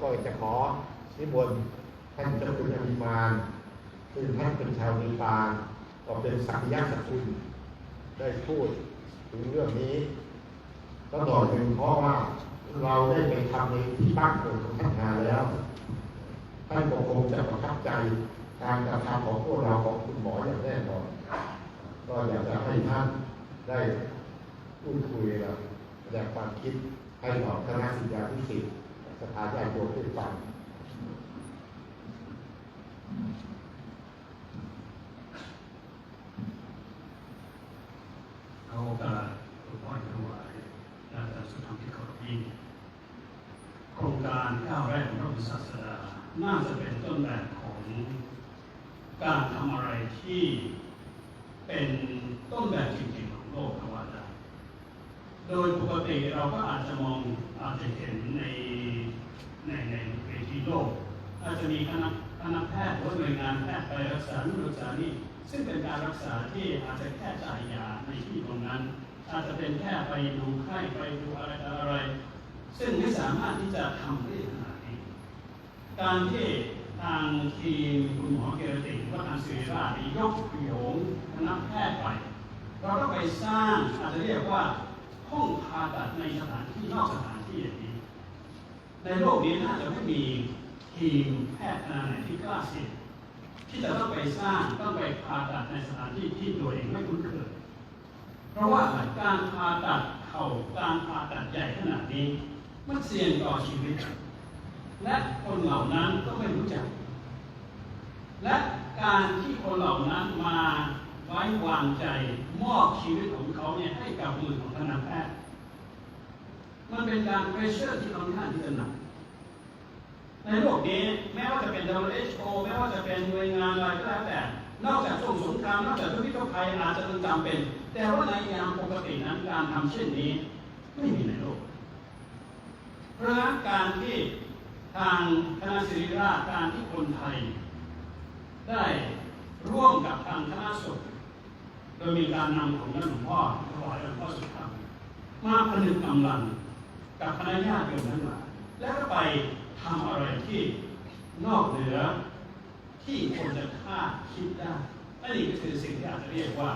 ก็จะขอนิมนต์ท่านเจ้าคุณอภิมานซึ่งท่านเป็นชาวนีปานก็เป็นสักยะสักคุณได้พูดถึงเรื่องนี้ก็หน่อยหนึ่งเพราะว่าเราได้ไปทำในที่บ้านของท่านมานแล้วท่านก็คงจะประทับใจการกระทำของพวกเราของคุณหมออย่างแน่นอนก็อยากจะให้ท่านได้พูดคุยและแสดงความคิดให้ต่อคณะสิทธาธิสิทธิ์ สภาญาติโยมได้ฟังเอาโอกาสหลวงพ่อถวายและแต่สุดท้ายที่เคารพยิ่งโครงการก้าวแรกของพระพุทธศาสนาน่าจะเป็นต้นแบบของการทำอะไรที่เป็นต้นแบบจริงๆของโลกก็ว่าได้โดยปกติเราก็อาจจะมอง จะเห็นในในในเวทีโลกอาจจะมีคณะคณะแพทย์หรือหน่วยงานแพทย์ไปรักษานู่นรักษานี่ซึ่งเป็นการรักษาที่อาจจะแค่จ่ายยาในที่ตรงนั้น อาจจะเป็นแค่ไปดูไข้ไปดูอะไรอะไร ซึ่งไม่สามารถที่จะทำได้ขนาดนี้การที่ทางทีมคุณหมอเกรติหรือว่าทางศิริราชได้ยกโยงคณะแพทย์ไปเราก็ไปสร้างอาจจะเรียกว่าห้องผ่าตัดในสถานที่นอกสถาน ที่อย่างนี้ ในโลกนี้น่าจะไม่มีทีมแพทย์ขนาดไหนที่กล้าเสี่ยงที่จะต้องไปสร้างต้องไปผ่าตัดในสถานที่ที่ตัวเองไม่คุ้นเคยเพราะว่าการผ่าตัดเข่าการผ่าตัดใหญ่ขนาดนี้ มันเสี่ยงต่อชีวิต และคนเหล่านั้นก็ไม่รู้จัก และการที่คนเหล่านั้นมาไว้วางใจมอบชีวิตของเขาเนี่ยให้กับมือของคณะแพทย์ มันเป็นการเพรสเชอร์ที่ค่อนข้างที่จะหนักในโลกนี้แม้ว่าจะเป็น WHO แม้ว่าจะเป็นหน่วยงานอะไรก็แล้วแต่ นอกจากช่วงสงครามนอกจากทุกพิทภัยอาจจะเป็นจำเป็น แต่ว่าในยามปกตินั้นการทำเช่นนี้ไม่มีในโลก เพราะนั้นการที่ทางคณะศิริราชการที่คนไทย ได้ร่วมกับทางคณะสงฆ์โดยมีการนำของท่านหลวงพ่อถวายหลวงพ่อสุธรรมมาผนึกกำลัง กับคณะญาติโยมทั้งหลายแล้วไปทำอะไรที่นอกเหนือที่คนจะคาดคิดได้อันนี้ก็คือสิ่งที่อาจจะเรียกว่า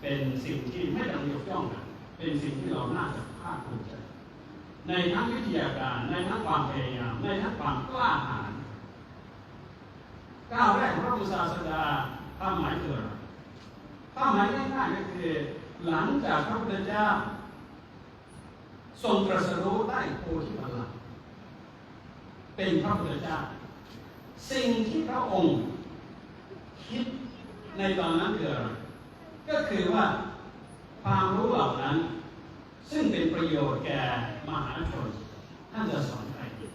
เป็นสิ่งที่ไม่ต้องยกย่องนะเป็นสิ่งที่เราน่าจะภาคภูมิใจในทั้งวิทยาการ ในทั้งความพยายาม ในทั้งความกล้าหาญก้าวแรกพระพุทธศาสนาความหมายคืออะไรความหมายง่ายๆก็คือหลังจากพระพุทธเจ้า ทรงตรัสรู้ได้โพธิปัลลังก์เป็นพระพุทธเจ้า สิ่งที่พระองค์คิดในตอนนั้นคืออะไรก็คือว่าความรู้เหล่านั้น ซึ่งเป็นประโยชน์แก่มหาชน ท่านจะสอนใครดี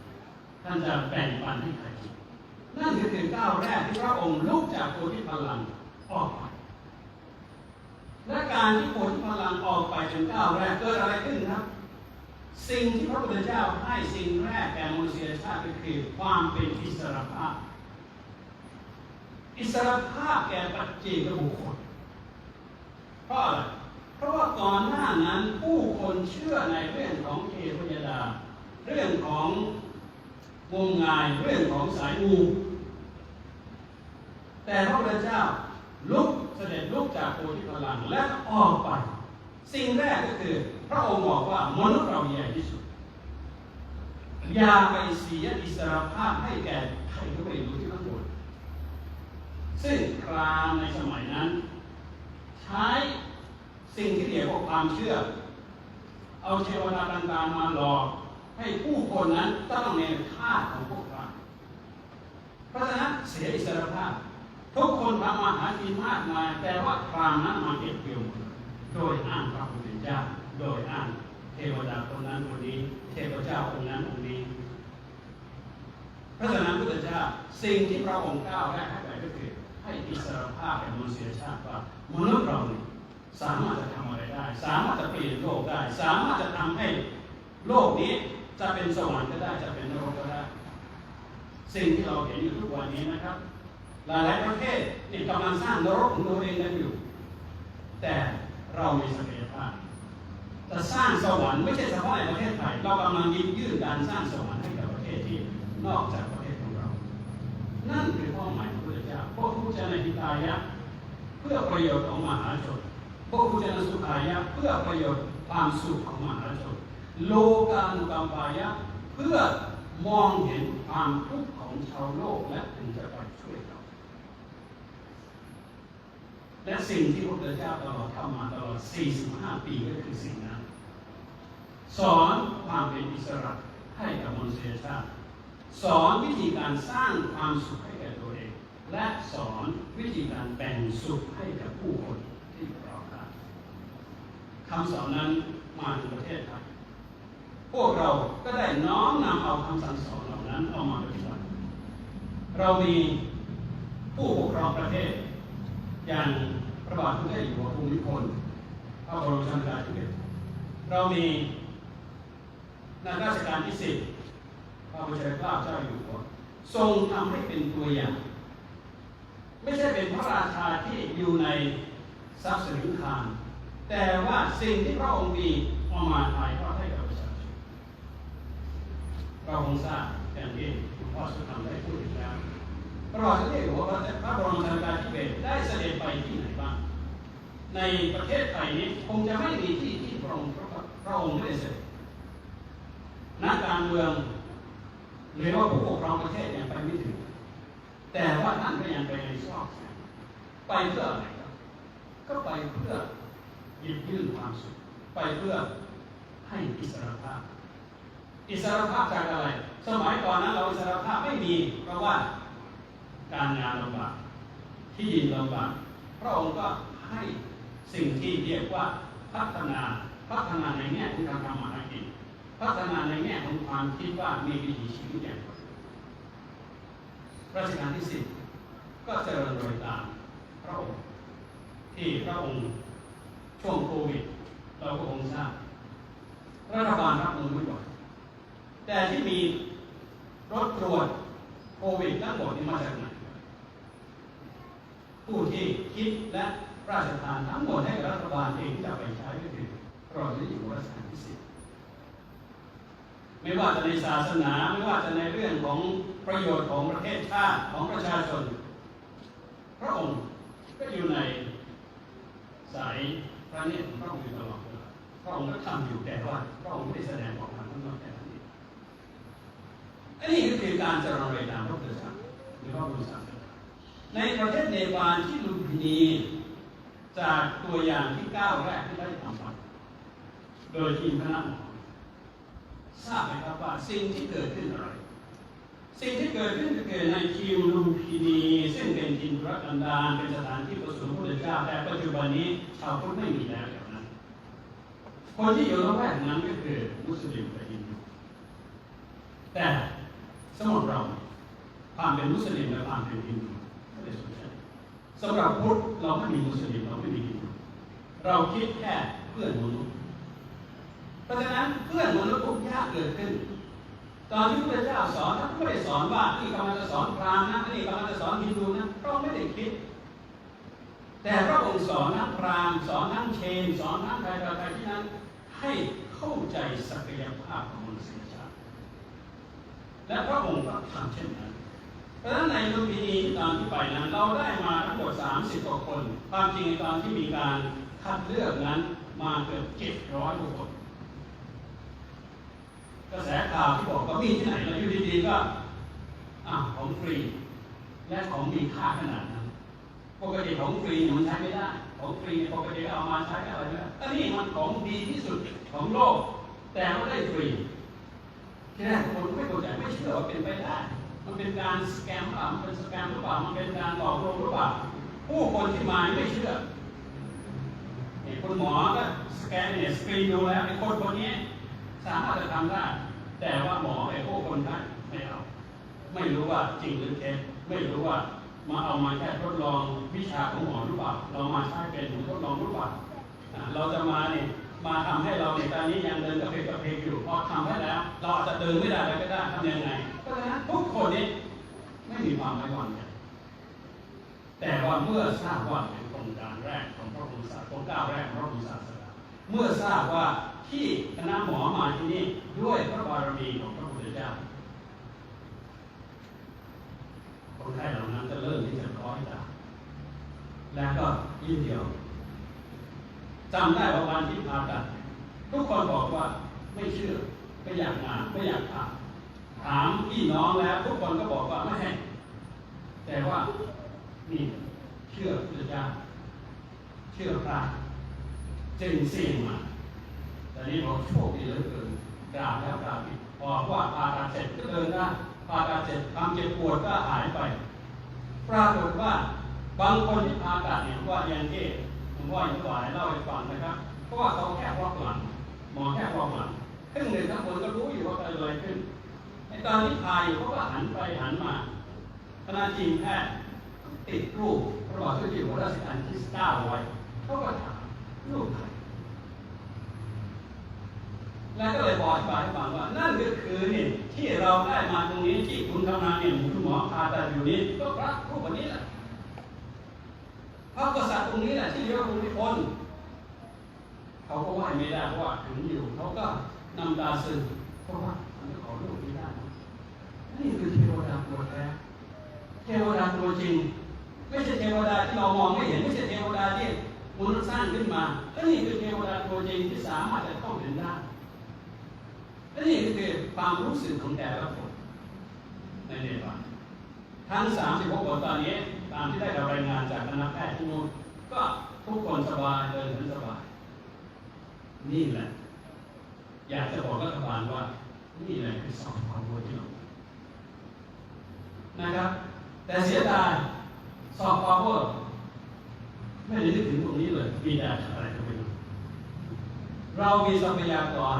ท่านจะแบ่งปันให้ใครดีนั่นคือก้าวแรกที่พระองค์ลุกจากโพธิปัลลังก์ออกไปและการที่โพธิปัลลังก์ออกไปเป็นก้าวแรกเกิดอะไรขึ้น สิ่งที่พระพุทธเจ้าให้สิ่งแรกแก่มนุษยชาติก็คือความเป็นอิสรภาพ อิสรภาพแก่ปัจเจกบุคคลเพราะอะไรเพราะว่าก่อนหน้านั้นผู้คนเชื่อในเรื่องของเทพยดา เรื่องของงมงายเรื่องของสายมูแต่พระพุทธเจ้าลุกเสด็จลุกจากโพธิพลังและออกไป สิ่งแรกก็คือ พระองค์บอกว่ามนุษย์เราใหญ่ที่สุด อย่าไปเสียอิสรภาพให้แก่ใครก็ไม่รู้ที่ข้างบนซึ่งพรามในสมัยนั้น ใช้สิ่งที่เรียกว่าความเชื่อ เอาเทวดาต่างๆมาหลอก ให้ผู้คนนั้นต้องในค่าของพวกเราเพราะฉะนั้นเสียอิสรภาพ ทุกคนทำมาหากินมากมายแต่ว่าพรามนั้นมาเก็บเกี่ยวหมด โดยอ้างพระพุทธเจ้าโดยอ้างเทวดาคนนั้นคนนี้ เทพเจ้าองค์นั้นองค์นี้เพราะฉะนั้นพระพุทธเจ้าสิ่งที่พระองค์ก้าวแรกให้ไปก็คือให้อิสรภาพแก่มนุษยชาติว่ามนุษย์เราเนี่ยสามารถจะทำอะไรได้ สามารถจะเปลี่ยนโลกได้ สามารถจะทำให้โลกนี้จะเป็นสวรรค์ก็ได้จะเป็นนรกก็ได้ สิ่งที่เราเห็นอยู่ทุกวันนี้นะครับ หลายๆประเทศนี่กำลังสร้างนรกของตัวเองกันอยู่ แต่ เรามีศักยภาพจะสร้างสวรรค์ไม่ใช่เฉพาะในประเทศไทย เรากำลังยิบยื่นการสร้างสวรรค์ให้กับประเทศที่นอกจากประเทศของเรา นั่นคือเป้าหมายของพระเจ้าพระผู้เจ้าในพิตายะ เพื่อประโยชน์ของมหาชนพระผู้เจ้าในสุขายะ เพื่อประโยชน์ความสุขของมหาชนโลกานุกรรมปายะ เพื่อมองเห็นความทุกข์ของชาวโลกและถึงจะไปช่วยเขา และสิ่งที่พระพุทธเจ้าตลอดทำมาตลอด 45 ปีก็คือสิ่งนั้น สอนความเป็นอิสระให้กับมนุษยชาติ สอนวิธีการสร้างความสุขให้แก่ตัวเอง และสอนวิธีการแบ่งสุขให้กับผู้คนที่เราได้คำสอนนั้นมาถึงประเทศไทยพวกเราก็ได้น้อมนำเอาคำสั่งสอนเหล่านั้นเอามาปฏิบัติเรามีผู้ปกครองประเทศ อย่างพระบาทสมเด็จอยู่หัวภูมิพลพระบรมชนกาธิเบศรเรามีนายราชการที่สิบพระบรมเกาเจ้าอยู่หัวทรงทำให้เป็นตัวอย่าง ไม่ใช่เป็นพระราชาที่อยู่ในทรัพย์สินคารแต่ว่าสิ่งที่พระองค์มีเอามาถ่ายทอดให้กับประชาชนเราคงทราบอย่างที่หลวงพ่อสุธรรมได้พูดถึงแล้ว พระบาทสมเด็จอยู่หัวพระบรมชนกาธิเบศได้เสด็จไปที่ไหนบ้าง ในประเทศไทยนี้คงจะไม่มีที่ที่พระองค์พระองค์ไม่ได้เสด็จนักการเมืองหรือว่าผู้ปกครองประเทศยังไปไม่ถึง แต่ว่าท่านก็ยังไปในซอกไปเพื่ออะไรครับก็ไปเพื่อหยิบยื่นความสุข ไปเพื่อให้อิสรภาพ อิสรภาพจากอะไร สมัยก่อนนั้นเราอิสรภาพไม่มีเพราะว่า การงานลำบากที่ดินลำบากพระองค์ก็ให้สิ่งที่เรียกว่าพัฒนาพัฒนาในแง่ของการทำมาหากินพัฒนาในแง่ของความคิดว่ามีวิถีชีวิตอย่างไรรัชกาลที่สิบก็เจริญโดยตามพระองค์ที่พระองค์ช่วงโควิดเราก็คงทราบรัฐบาลรับมือไม่ไหวแต่ที่มีรถตรวจโควิดทั้งหมดนี่มาจากไหน ผู้ที่คิดและราชทานทั้งหมดให้กับรัฐบาลเองจะไปใช้ก็คือเราจะอยู่รัชกาลที่สิบไม่ว่าจะในศาสนาไม่ว่าจะในเรื่องของประโยชน์ของประเทศชาติของประชาชน พระองค์ก็อยู่ในสายพระเนตรของพระองค์อยู่ตลอดพระองค์ก็ทำอยู่แต่ว่าพระองค์ไม่แสดงออกมางข้างนอกแค่นั้นเองอันนี้ก็คือการเจริญรอยตามพระพุทธเจ้าหรือพระพุทธศาสนา ในประเทศเนปาลที่ลุมพินีจากตัวอย่างที่ก้าวแรกที่ได้ทำไปโดยทีมคณะหมอทราบไหมครับว่าสิ่งที่เกิดขึ้นอะไร สิ่งที่เกิดขึ้นก็คือในทีมลุมพินี ซึ่งเป็นทีมรักันดารเป็นสถานที่ประสูติพระเจ้าแต่ปัจจุบันนี้ชาวพุทธไม่มีแล้วอย่างนั้น คนที่อยู่ละแวกนั้นก็คือมุสลิมกับฮินดูแต่สำหรับเราความเป็นมุสลิมและความเป็นฮินดูไม่ได้ สำหรับพุทธเราไม่มีมุสลิมเราไม่มีฮินดูเราคิดแค่เพื่อนมนุษย์เพราะฉะนั้นเพื่อนมนุษย์ทุกยากเกิดขึ้น ตอนที่พระเจ้าสอนท่านไม่ได้สอนว่านี่กำลังจะสอนพราหมณ์นะนี่กำลังจะสอนฮินดูนะพระองค์ไม่ได้คิด แต่พระองค์สอนทั้งพราหมณ์สอนทั้งเชน สอนทั้งใครต่อใครที่นั้น ให้เข้าใจศักยภาพของมนุษยชาติและพระองค์ก็ทำเช่นนั้น ราะฉะนั้นในลุมพินีตอนที่ไปนั้นเราได้มาทั้งหมด 30กว่าคน ความจริงตอนที่มีการคัดเลือกนั้นมาเกือบ700กว่าคน กระแสข่าวที่บอกว่ามีที่ไหนแล้วอยู่ดีๆก็อ่าของฟรี และของมีค่าขนาดนั้น ปกติของฟรีมันใช้ไม่ได้ ของฟรีปกติเอามาใช้อะไรไม่ได้อันนี้มันของดีที่สุดของโลก แต่ไม่ได้ฟรีแรกคนไม่เข้าใจไม่เชื่อว่าเป็นไปได้ มันเป็นการสแกมหรือเปล่ามันเป็นสแกมหรือเปล่ามันเป็นการหลอกลวงหรือเปล่าผู้คนที่มาไม่เชื่อเนี่ยคุณหมอก็สแกนเนี่ยสกรีนดูแล้วไอ้คนคนนี้สามารถจะทำได้ แต่ว่าหมอไอ้พวกคนไข้ไม่เอาไม่รู้ว่าจริงหรือเท็จไม่รู้ว่ามาเอามาแค่ทดลองวิชาของหมอหรือเปล่าเรามาใช้เป็นทดลองหรือเปล่าเราจะมาเนี่ยมาทำให้เราในตอนนี้ยังเดินกระเพกกระเพกอยู่พอทำให้แล้ว เราอาจจะเดินไม่ได้เลยก็ได้ทำยังไง ทุกคนนี้ไม่มีความไว้วางใจแต่ว่าเมื่อทราบว่าเป็นโครงการแรกของพระองค์ศาสโครงก้าวแรกของพระองค์าสนาเมื่อทราบว่าที่คณะหมอมาที่นี่ด้วยพระบารมีของพระพุทธเจ้าคนไข้เหล่านั้นจะเริ่มที่จะร้อยตาแล้วก็ยิ่งเดียวจำได้ว่าวันที่ผ่าตัดทุกคนบอกว่าไม่เชื่อไม่อยากงานไม่อยากทำ ถามพี่น้องแล้วทุกคนก็บอกว่าไม่ให้แต่ว่านี่เชื่อพระเจ้าเชื่อพระจึงเสี่ยงมาแต่นี้บอกโชคดีเหลือเกินกราบแล้วกราบอีกบอกว่าผ่าตัดเสร็จก็เดินได้ผ่าตัดเสร็จความเจ็บปวดก็หายไป ปรากฏว่าบางคนที่ผ่าตัดเนี่ยว่าอย่างที่หลวงพ่อยังบ่ายเล่าให้ฟังนะครับเพราะว่าเขาแค่รอกหลังหมอแค่รอกหลังครึ่งหนึ่งทั้งคนก็รู้อยู่ว่าเกิดอะไรขึ้น ตอนที่พายอยู่เขาก็หันไปหันมาคณะทีมแพทย์ติดรูปพระบาทสมเด็จพระราชการที่เก้าไว้เขาก็ถามรูปใครแล้วก็เลยบอกอธิบายให้ฟังว่านั่นก็คือนี่ที่เราได้มาตรงนี้ที่คุณทำงานเนี่ยคุณหมอพาตัดอยู่นี้ก็พระรูปแบบนี้แหละพระกษัตริย์ตรงนี้แหละที่เรียกว่าภูมิพลเขาก็ไหวไม่ได้เพราะว่าถึงอยู่เขาก็นำตาซึมเพราะว่ามันขอรูปไม่ได้นะนี่คือเทวดา ตัวแท้เทวดาตัวจริง ไม่ใช่เทวดาที่เรามองไม่เห็นไม่ใช่เทวดาที่มนุษย์สร้างขึ้นมาและนี่คือเทวดาตัวจริงที่สามารถจะเข้าถึงได้และนี่คือความรู้สึกของแต่ละคนในเนปาลทั้ง 36 คนตอนนี้ ตามที่ได้รับรายงานจากคณะแพทย์ที่นู่นก็ทุกคนสบายเดินถึงสบาย นี่แหละ อยากจะบอกรัฐบาลว่า นี่แหละคือสองความรู้ที่เรา นะครับ แต่เสียดายสอบพาเวอร์ไม่ได้นึกถึงตรงนี้เลยมีแต่อะไรก็ไม่รู้เรามีทรัพยากร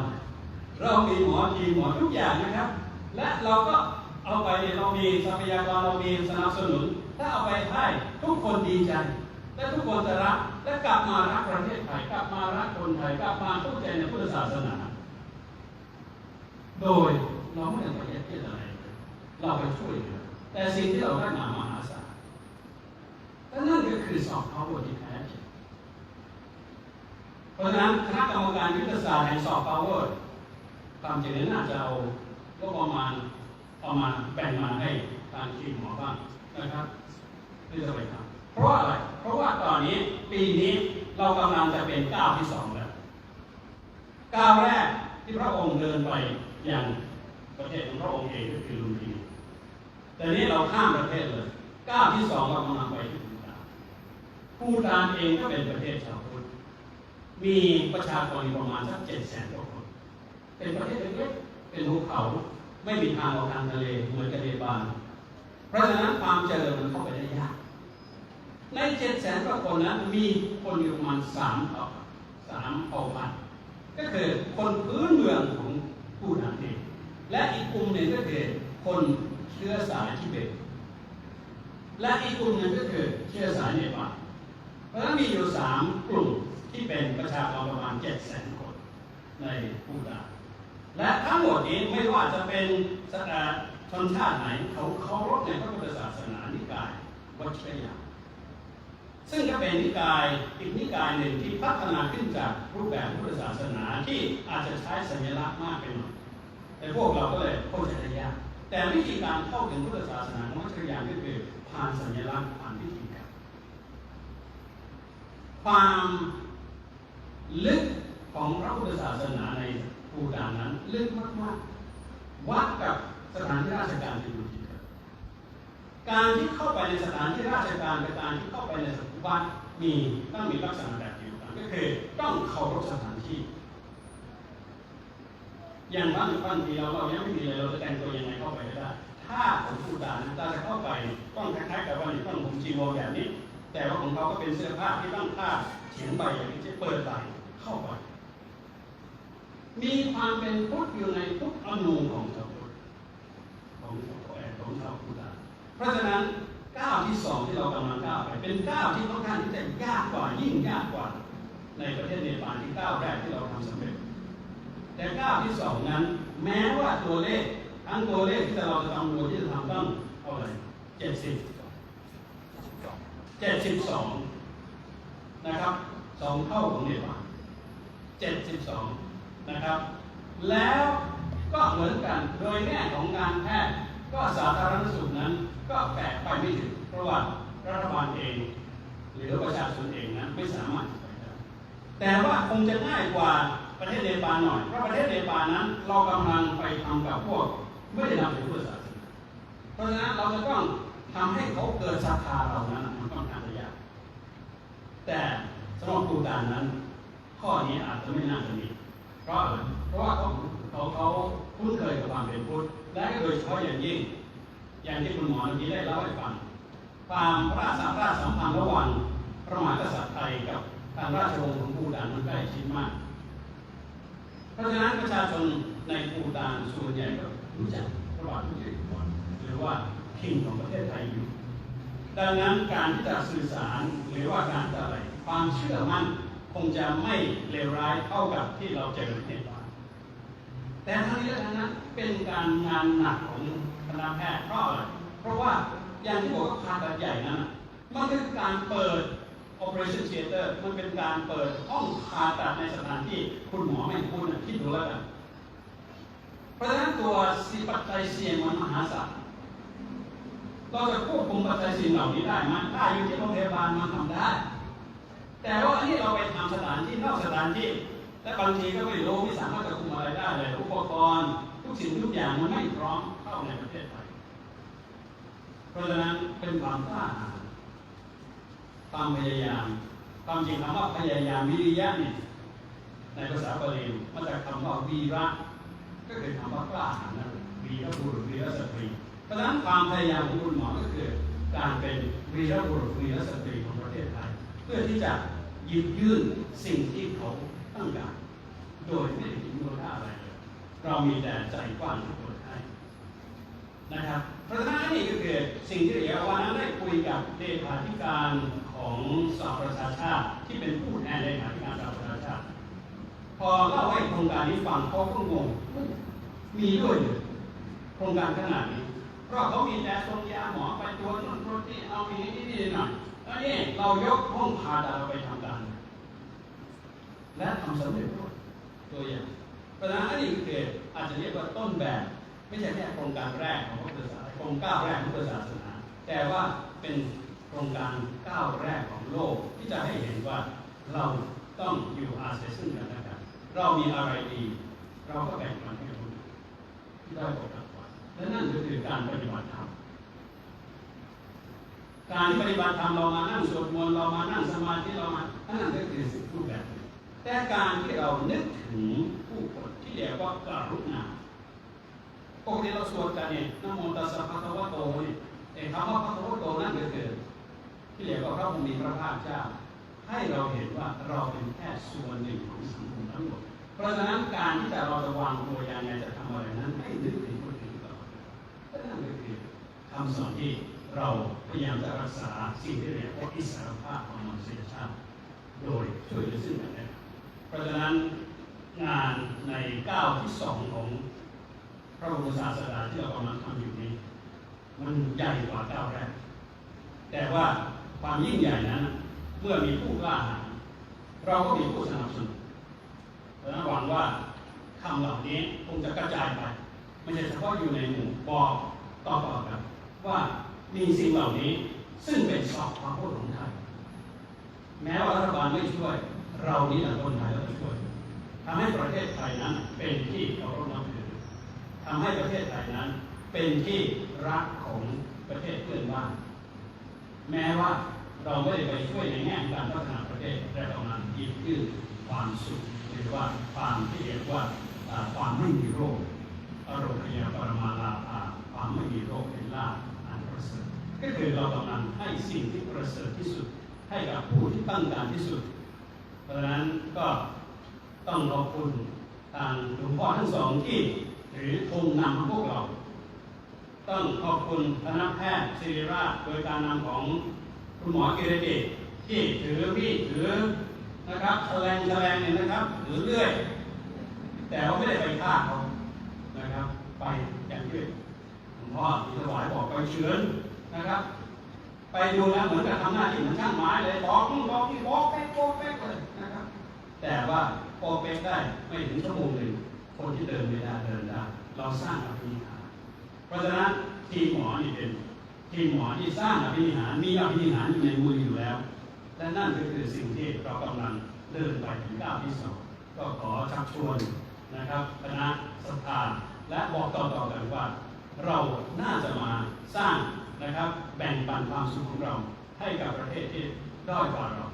เรามีหมอทีหมอทุกอย่างนะครับ และเราก็เอาไปเนี่ยเรามีทรัพยากรเรามีสนับสนุน ถ้าเอาไปให้ทุกคนดีใจ และทุกคนจะรักและกลับมารักประเทศไทยกลับมารักคนไทยกลับมาเข้าใจในพุทธศาสนา โดยเราไม่ได้ไปยัดเยียดอะไรเลยเราไปช่วยเหลือ แต่สิ่งที่เราได้มามหาศาลและนั่นก็คือสอบพาวเวอร์ที่แท้จริงเพราะฉะนั้นคณะกรรมการยุทธศาสตร์แห่งสอบพาวเวอร์ความจริงน่าจะเอาก็ประมาณเอามาณแบ่งมาให้ทางทีมหมอบ้างนะครับเพื่จะไปทำเพราะอะไร เพราะว่าตอนนี้ปีนี้เรากำลังจะเป็นก้าวที่สองแล้วก้าวแรกที่พระองค์เดินไปอย่างประเทศของพระองค์เองก็คือลุมพินี แต่นี้เราข้ามประเทศเลยก้าวที่สองเรากำลังไปที่ภูฏานภูฏานเองก็เป็นประเทศชาวพุทธมีประชากรประมาณสักเจ็ดแสนกว่าคนเป็นประเทศเล็กๆเป็นภูเขาไม่มีทางออกทางทะเลเหมือนกับเนปาลเพราะฉะนั้นความเจริญมันเข้าไปได้ยากในเจ็ดแสนกว่าคนนั้นมีคนอยู่ประมาณสามเผ่าสามเผ่าพันธุ์ก็คือคนพื้นเมืองของผู้นั้นเองและอีกกลุ่มหนึ่งก็คือคน เชื้อสายทิเบตและอีกกลุ่มหนึ่งก็คือเชื้อสายเนปาลเพราะฉะนั้นมีอยู่สามกลุ่มที่เป็นประชากรประมาณเจ็ดแสนคนในผู้ดานและทั้งหมดนี้ไม่ว่าจะเป็นสถาชนชาติไหนเขาเคารพในพระพุทธศาสนานิกายวัชรยาซึ่งก็เป็นนิกายอีกนิกายหนึ่งที่พัฒนาขึ้นจากรูปแบบพุทธศาสนาที่อาจจะใช้สัญลักษณ์มากไปหน่อยแต่พวกเราก็เลยเข้าใจยาก แต่วิธีการเข้าถึงพุทธศาสนาของมัชยานก็คือผ่านสัญลักษณ์ผ่านวิธีการความลึกของพระพุทธศาสนาในภูฏานนั้นลึกมากๆวัดกับสถานที่ราชการที่ดูจิตการที่เข้าไปในสถานที่ราชการกับการที่เข้าไปในสถานวัดมีต้องมีลักษณะแบบเดียวกันก็คือต้องเคารพสถานที่ อย่างบางบางทีเราเรายังไม่มีเลยเราจะแต่งตัวยังไงเข้าไปได้ ถ้าผมพูดตานะเราจะเข้าไปต้องคล้ายๆกับวันนี้ต้องผมจีวรแบบนี้ แต่ว่าของเขาก็เป็นเสื้อผ้าที่ต้องผ้าเฉียงใบอย่างนี้จะเปิดไหล่เข้าไป มีความเป็นพุทธอยู่ในทุกอนูของชาวพุทธของของของชาวพุทธเพราะฉะนั้นก้าวที่สองที่เรากำลังก้าวไป เป็นก้าวที่ค่อนข้างที่จะยากกว่ายิ่งยากกว่า ในประเทศเนปาลที่ก้าวแรกที่เราทำสำเร็จ แต่ก้าวที่สองนั้น แม้ว่าตัวเลขทั้งตัวเลขที่เราจะทำตัวที่จะทำต้องเท่าไหร่เจ็ดสิบเจ็ดสิบสองนะครับสองเท่าของเนปาลเจ็ดสิบสองนะครับ แล้วก็เหมือนกันโดยแง่ของการแพทย์ก็สาธารณสุขนั้น ก็แตะไปไม่ถึงเพราะว่ารัฐบาลเอง หรือประชาชนเองนะไม่สามารถจะไปได้แต่ว่าคงจะง่ายกว่า ประเทศเนปาลหน่อยเพราะประเทศเนปาลนั้น เรากำลังไปทำกับพวกไม่ได้นำไปพุทธศาสนาเพราะฉะนั้นเราจะต้องทำให้เขาเกิดศรัทธาเรานั้นมันค่อนข้างจะยากแต่สำหรับปูตานนั้น ข้อนี้อาจจะไม่น่าจะมีเพราะอะไรเพราะว่าเขาเขาเขาคุ้นเคยกับความเป็นพุทธและโดยเฉพาะอย่างยิ่ง อย่างที่คุณหมอเมื่อกี้ได้เล่าให้ฟังความพระราชราชสัมพันธ์ระหว่างพระมหากษัตริย์ไทยกับทางราชวงศ์ของภูฏานมันใกล้ชิดมาก เพราะฉะนั้นประชาชนในภูฏานส่วนใหญ่ก็รู้จักพระบาทสมเด็จพระหรือว่าคิงของประเทศไทยอยู่ ดังนั้นการที่จะสื่อสารหรือว่าการจะอะไรความเชื่อมั่นคงจะไม่เลวร้ายเท่ากับที่เราเจอในเตุการณ์แต่ทั้งนี้และทั้งนั้นเป็นการงานหนักของคณะแพทย์เพราะอะไรเพราะว่าอย่างที่บอกว่าผ่าตัดใหญ่นั้นมันคือการเปิด operation theater มันเป็นการเปิดห้องผ่าตัดในสถานที่คุณหมอไม่คุณคิดดูแล้วกันเพราะฉะนั้นตัวสิปัจจัยเสี่ยงมันมหาศาลเราจะควบคุมปัจจัยสิ่งเหล่านี้ได้ไหมได้อยู่ที่โรงพยาบาลมันทำได้ แต่ว่าอันนี้เราไปทำสถานที่นอกสถานที่ และบางทีก็ไม่รู้ไม่สามารถจะคุมอะไรได้เลยอุปกรณ์ทุกสิ่งทุกอย่างมันไม่พร้อมเข้าในประเทศไทยเพราะฉะนั้นเป็นความกล้าหาญ ความพยายาม ความจริงคำว่าพยายามวิริยะเนี่ยในภาษาบาลีมาจากคำว่าวีระ ก็คือคำว่ากล้าหาญนั่นวีรบุรุษวีรสตรีเพราะฉะนั้นความพยายามของคุณหมอก็คือการเป็นวีรบุรุษวีรสตรีของประเทศไทยเพื่อที่จะหยิบยื่นสิ่งที่เขาต้องการโดยไม่ได้คิดมูลค่าอะไรเลยเรามีแต่ใจกว้างที่เปิดให้นะครับเพราะฉะนั้นนี่ก็คือสิ่งที่เรียกว่านั้นได้คุยกับเลขาธิการ ของสหประชาชาติที่เป็นผู้แทนเลขาธิการสหประชาชาติ พอเล่าให้โครงการนี้ฟังเขาก็งงมีด้วยโครงการขนาดนี้เพราะเขามีแต่ทรงยาหมอไปตัวจนู่นตัวจนี่เอาอย่างนี้นี่หน่อยแล้วนี่เรายกห้องผ่าตัดเราไปทำการและทำสำเร็จด้วยตัวอย่างเพราะฉะนั้นอันนี้คืออาจจะเรียกว่าต้นแบบ ไม่ใช่แค่โครงการแรกของพระพุทธศาสนาโครงก้าวแรกของพุทธศาสนา แต่ว่าเป็น ครงการก้าวแรกของโลกที่จะให้เห็นว่าเราต้องอยู่อาศัยซึ่งกันและกันเรามีอะไรดี เราก็แบ่งปันให้คนอื่นที่ได้ผลกว่าและนั่นก็คือการปฏิบัติธรรมการที่ปฏิบัติธรรมเรามานั่งสวดมนต์เรามานั่งสมาธิเรามาอันนั่นก็คือสิ่งรูปแบบหนึ่งแต่การที่เรานึกถึงผู้คนที่เรียกว่าการุณาปกติเราสวดกันเนี่ยนโมตัสสะภะคะวะโตเนี่ยไอ้คำว่าภะคะวะโตนั่นก็คือ ที่เรียกว่าพระผู้มีพระภาคเจ้า ให้เราเห็นว่าเราเป็นแค่ส่วนหนึ่งของสังคมทั้งหมด เพราะฉะนั้นการที่จะเราจะวางตัวอย่างไงจะทำอะไรนั้นให้นึกถึงคนอื่นก่อนนั่นก็คือคำสอนที่เราพยายามจะรักษาสิ่งที่เรียกว่าอิสรภาพของมนุษยชาติโดยช่วยเหลือซึ่งกันและกันเพราะฉะนั้นงานในก้าวที่สองของพระบรมศาสดาที่เรากำลังทำอยู่นี้ มันใหญ่กว่าก้าวแรกแต่ว่า ความยิ่งใหญ่นั้น เมื่อมีผู้กล้าหาญเราก็มีผู้สนับสนุนดังนั้นหวังว่าคำเหล่านี้คงจะกระจายไปไม่ใช่เฉพาะอยู่ในหมู่บอกต่อๆกันว่ามีสิ่งเหล่านี้ซึ่งเป็นซอฟต์พาวเวอร์ของไทย แม้ว่ารัฐบาลไม่ช่วย เรานี้แหละคนไทยเราช่วยทำให้ประเทศไทยนั้นเป็นที่เคารพนับถือทำให้ประเทศไทยนั้นเป็นที่รักของประเทศเพื่อนบ้าน แม้ว่าเราไม่ได้ไปช่วยในแง่การพัฒนาประเทศแต่เรานั้นหยิบยื่นความสุขหรือว่าความที่เรียกว่าความไม่มีโรคอโรคยาปรมาลาภาความไม่มีโรคเป็นลาภอันประเสริฐก็คือเรากำลังให้สิ่งที่ประเสริฐที่สุด ให้กับผู้ที่ต้องการที่สุด เพราะฉะนั้นก็ต้องขอบคุณทางหลวงพ่อทั้งสองที่หรือคงนำพวกเรา ต้องขอบคุณคณะแพทย์ศิริราชโดยการนำของคุณหมอกิรติที่ถือมีดถือนะครับแฉลงแฉลงเนี่ยนะครับถือเลื่อย แต่ว่าไม่ได้ไปฆ่าเขานะครับ ไปอย่างที่หลวงพ่อที่ถวายบอกไปเฉือนนะครับ ไปดูแล้วเหมือนกับทำหน้าที่เหมือนช่างไม้เลยบอกบอกนี่บอกแป๊กบอกแป๊กเลยนะครับ แต่ว่าพอเป็นได้ไม่ถึงชั่วโมงหนึ่งคนที่เดินไม่ได้เดินได้เราสร้างอภินิหาร ราะฉะนั้นทีมหมอนี่เป็นทีมหมอที่สร้างอภินิหารมีอภินิหารอยู่ในมืออยู่แล้ว และนั่นก็คือสิ่งที่เรากำลังเดินไปถึงก้าวที่สองก็ขอชักชวนนะครับคณะสภาและบอกต่อๆกันว่า เราน่าจะมาสร้างนะครับแบ่งปันความสุขของเราให้กับประเทศที่ด้อยกว่าเรา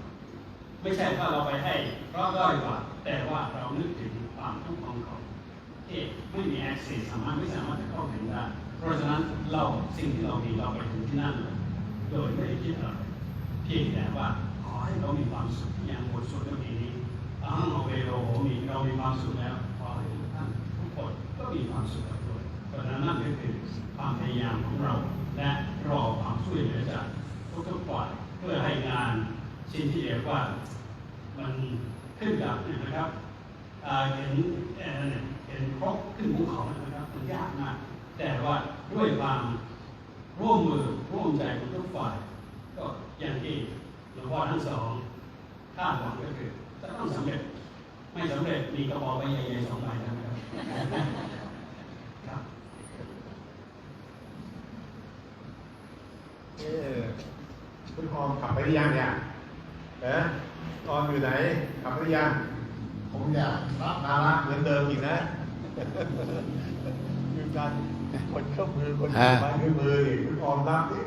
ไม่ใช่ว่าเราไปให้เพราะด้อยกว่า แต่ว่าเรานึกถึงความทุกข์ของเขาที่ไม่มี access สามารถไม่สามารถจะเข้าถึงได้ เพราะฉะนั้นเราสิ่งที่เรามีเราไปถึงที่นั่นเลยโดยไม่ได้คิดอะไรเพียงแต่ว่าขอให้เรามีความสุขอย่างบทสวดเมื่อกี้นี้อังเอาเวโรมีเรามีความสุขแล้วขอให้ทุกท่านทุกคนก็มีความสุขด้วยเพราะฉะนั้นนั่นก็คือความพยายามของเรา และรอความช่วยเหลือจากทุกๆฝ่ายเพื่อให้งานชิ้นที่เรียกว่ามันขึ้นกับนะครับเห็นเอ่อเห็นครกขึ้นภูเขานะครับมันยากมาก แต่ว่าด้วยความร่วมมือร่วมใจของทุกฝ่าย ก็อย่างที่หลวงพ่อทั้งสองคาดหวังก็คือจะต้องสำเร็จ ไม่สำเร็จมีกระบอกใบใหญ่ๆสองใบนะครับครับเออคุณออมขับไปหรือยังเนี่ยเอ๊ะออมอยู่ไหนขับไปหรือยังผมอยากรับภาระเหมือนเดิมอีกนะคือการ คนเครื่องมือคนถือไม้ถือมือนี่คุณออมรับดิ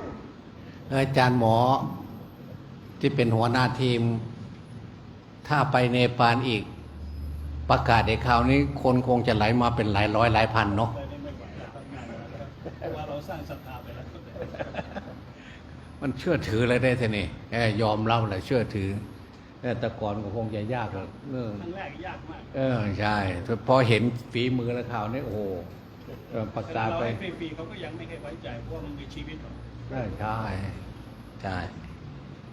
อาจารย์หมอที่เป็นหัวหน้าทีม ถ้าไปเนปาลอีก ประกาศในคราวนี้ คนคงจะไหลมาเป็นหลายร้อยหลายพันเนาะเพราะว่าเราสร้างศรัทธาไปแล้วมันเชื่อถืออะไรได้ทีนี่แค่ยอมรับเลยเชื่อถือแต่แต่ก่อนก็คงจะยากอะเออครั้งแรกยากมาก เออใช่พอเห็นฝีมือแล้วข่าวนี้โอ้โหเออ ประกาศไป เราให้ฟรีๆเขาก็ยังไม่เคยไว้ใจเพราะว่ามันมีชีวิตหรอก ใช่ ใช่ใช่